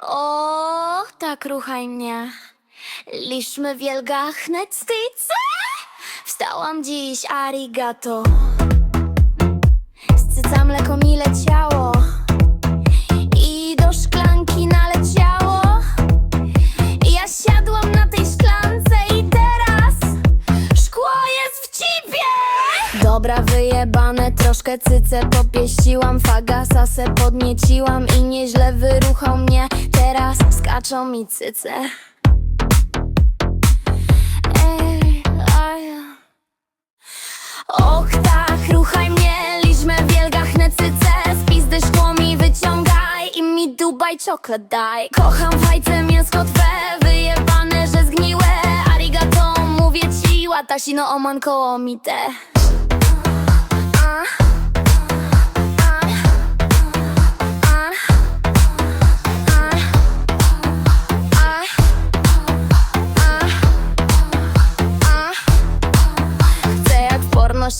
O, tak ruchaj mnie. Liczmy wielgachne cyce. Wstałam dziś, arigato. Dobra, wyjebane, troszkę cyce. Popieściłam Fagasa se podnieciłam i nieźle wyruchał mnie. Teraz skaczą mi cyce. Ej. Och tak, ruchaj mnie, liczmy wielgachne cyce. Z pizdy szkło mi wyciągaj i mi dubaj czoklet daj. Kocham fajce mięsko twe, wyjebane, że zgniłe. Arigato, mówię ci, łatashi no oman koło mi te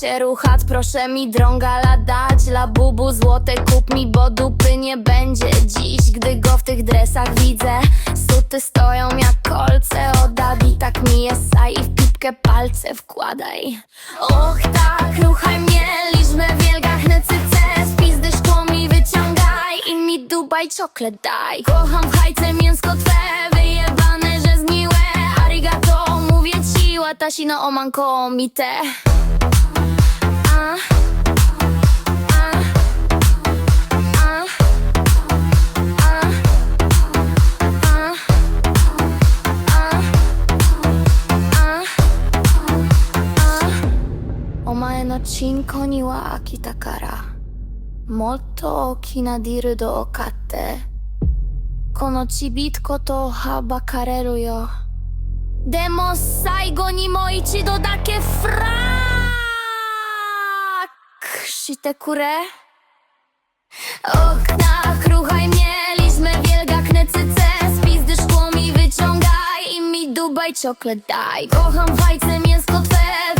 się ruchać, proszę mi drągala dać Labubu złote kup mi, bo dupy nie będzie dziś. Gdy go w tych dresach widzę Suty stoją jak kolce od Adi Tak mi jest i pipkę palce wkładaj. Och tak, ruchaj mnie, liczmy wielgachne cyce Z pizdy mi wyciągaj i mi dubaj czoklet daj. Kocham hajce mięsko twe, wyjebane, że zgniłe Arigato, mówię ci, łatashi no omanko mi te 前のチンコには飽きたからもっと大きなディルドを買ってこのちびっことはばかれるよでも最後にもう一度だけフラックしてくれ Oknach, ruchaj mnie, liczmy wielgachne cyce Z pizdy szkło mi wyciągaj i mi dubaj czoklet daj Kocham fajce mięsko twe,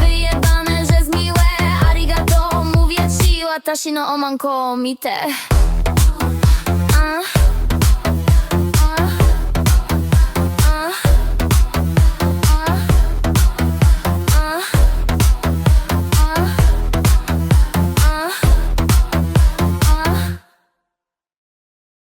Arigato, mówię ci, łatashi no omanko mi te A.